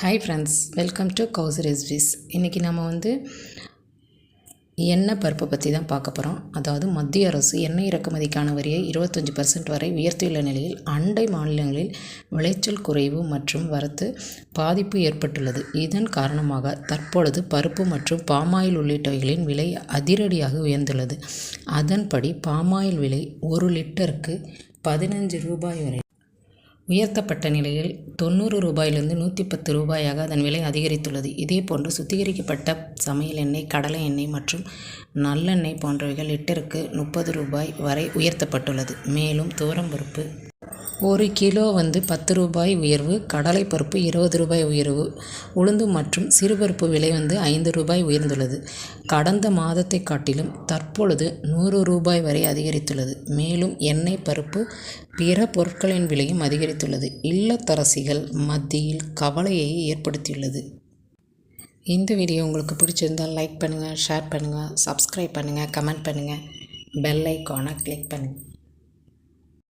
Hi friends welcome to கவுஸ் recipes இன்றைக்கி நம்ம வந்து எண்ணெய் பருப்பை பற்றி தான் பார்க்க போகிறோம் அதாவது மத்திய அரசு எண்ணெய் இறக்குமதிக்கான வரியை இருபத்தஞ்சி பர்சன்ட் வரை உயர்த்தியுள்ள நிலையில் அண்டை மாநிலங்களில் விளைச்சல் குறைவு மற்றும் வரத்து பாதிப்பு ஏற்பட்டுள்ளது. இதன் காரணமாக தற்பொழுது பருப்பு மற்றும் பாமாயில் உள்ளிட்டவைகளின் விலை அதிரடியாக உயர்ந்துள்ளது. அதன்படி பாமாயில் விலை ஒரு லிட்டருக்கு பதினஞ்சு ரூபாய் வரை உயர்த்தப்பட்ட நிலையில் தொண்ணூறு ரூபாயிலிருந்து நூற்றி பத்து ரூபாயாக அதன் விலை அதிகரித்துள்ளது. இதேபோன்று சுத்திகரிக்கப்பட்ட சமையல் எண்ணெய் கடலை எண்ணெய் மற்றும் நல்லெண்ணெய் போன்றவைகள் லிட்டருக்கு முப்பது ரூபாய் வரை உயர்த்தப்பட்டுள்ளது. மேலும் துவரம்பருப்பு ஒரு கிலோ வந்து பத்து ரூபாய் உயர்வு கடலைப்பருப்பு இருபது ரூபாய் உயர்வு உளுந்து மற்றும் சிறுபருப்பு விலை வந்து ஐந்து ரூபாய் உயர்ந்துள்ளது. கடந்த மாதத்தை காட்டிலும் தற்பொழுது நூறு ரூபாய் வரை அதிகரித்துள்ளது. மேலும் எண்ணெய் பருப்பு பிற பொருட்களின் விலையும் அதிகரித்துள்ளது. இல்லத்தரசிகள் மத்தியில் கவலையை ஏற்படுத்தியுள்ளது. இந்த வீடியோ உங்களுக்கு பிடிச்சிருந்தால் லைக் பண்ணுங்கள் ஷேர் பண்ணுங்கள் சப்ஸ்கிரைப் பண்ணுங்கள் கமெண்ட் பண்ணுங்கள் பெல் ஐக்கானை கிளிக் பண்ணுங்கள்